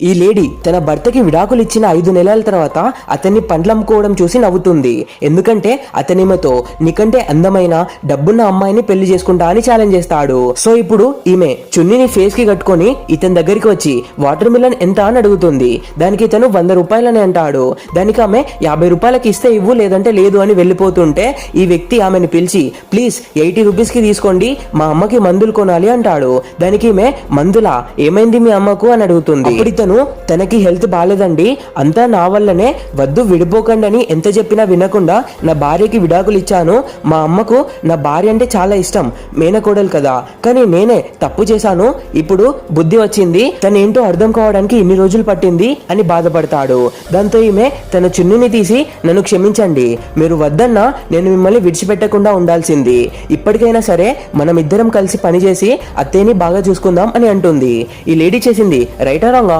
ఈ లేడీ తన భర్తకి విడాకులు ఇచ్చిన ఐదు నెలల తర్వాత అతన్ని పండ్లమ్ముకోవడం చూసి నవ్వుతుంది. ఎందుకంటే అతనిమెతో నీకంటే అందమైన డబ్బున్న అమ్మాయిని పెళ్ళి చేసుకుంటా అని ఛాలెంజ్ చేస్తాడు. సో ఇప్పుడు ఈమె చున్నీని ఫేస్కి కట్టుకొని ఇతని దగ్గరికి వచ్చి వాటర్ మిలన్ ఎంత? అని అడుగుతుంది. దానికి ఇతను వంద రూపాయలని అంటాడు. దానికి ఆమె యాభై రూపాయలకి ఇస్తే ఇవ్వు లేదంటే లేదు అని వెళ్ళిపోతుంటే ఈ వ్యక్తి ఆమెను పిలిచి ప్లీజ్ ఎయిటీ రూపీస్కి తీసుకోండి మా అమ్మకి మందులు కొనాలి అంటాడు. దానికి ఈమె మందులా? ఏమైంది మీ అమ్మకు? అని అడుగుతుంది. ఇప్పుడు అతను తనకి హెల్త్ బాగాలేదండి అంతా నా వల్లనే. వద్దు విడిపోకండి అని ఎంత చెప్పినా వినకుండా నా భార్యకి విడాకులు ఇచ్చాను. మా అమ్మకు నా భార్య అంటే చాలా ఇష్టం. మేనకోడలు కదా. కానీ నేనే తప్పు చేశాను. ఇప్పుడు బుద్ధి వచ్చింది. తను ఏంటో అర్థం కావడానికి ఇన్ని రోజులు పట్టింది అని బాధపడతాడు. దాంతో ఈమె తన చున్నుని తీసి నన్ను క్షమించండి. మీరు వద్దన్నా నేను మిమ్మల్ని విడిచిపెట్టకుండా ఉండాల్సింది. ఇప్పటికైనా సరే మనం ఇద్దరం కలిసి పనిచేసి అత్తేని బాగా చూసుకుందాం అని అంటుంది. ఈ లేడీ చేసింది రైటా రాంగా?